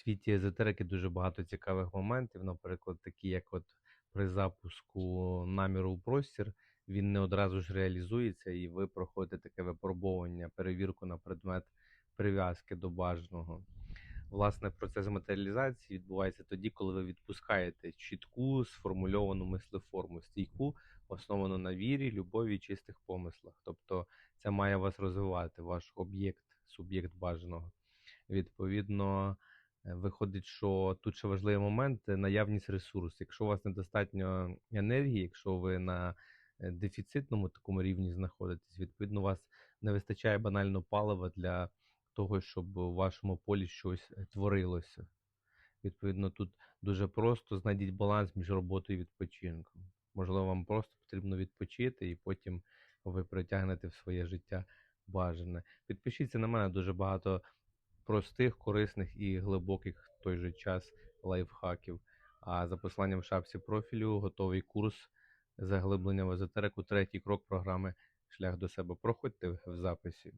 світі езотерики дуже багато цікавих моментів, наприклад, такі, як от при запуску наміру в простір, він не одразу ж реалізується, і ви проходите таке випробовування, перевірку на предмет прив'язки до бажаного. Власне, процес матеріалізації відбувається тоді, коли ви відпускаєте чітку сформульовану мислеформу, стійку, основану на вірі, любові і чистих помислах. Тобто це має вас розвивати, ваш об'єкт, суб'єкт бажаного. Відповідно, виходить, що тут ще важливий момент е, наявність ресурсу. Якщо у вас недостатньо енергії, якщо ви на е, дефіцитному такому рівні знаходитесь, відповідно, у вас не вистачає банально палива для того, щоб у вашому полі щось е, творилося. Відповідно, тут дуже просто знайдіть баланс між роботою і відпочинком. Можливо, вам просто потрібно відпочити, і потім ви притягнете в своє життя бажане. Підпишіться на мене дуже багато простих, корисних і глибоких в той же час лайфхаків. А за посиланням в шапці профілю готовий курс заглиблення в езотерику, третій крок програми Шлях до себе. Проходьте в записі.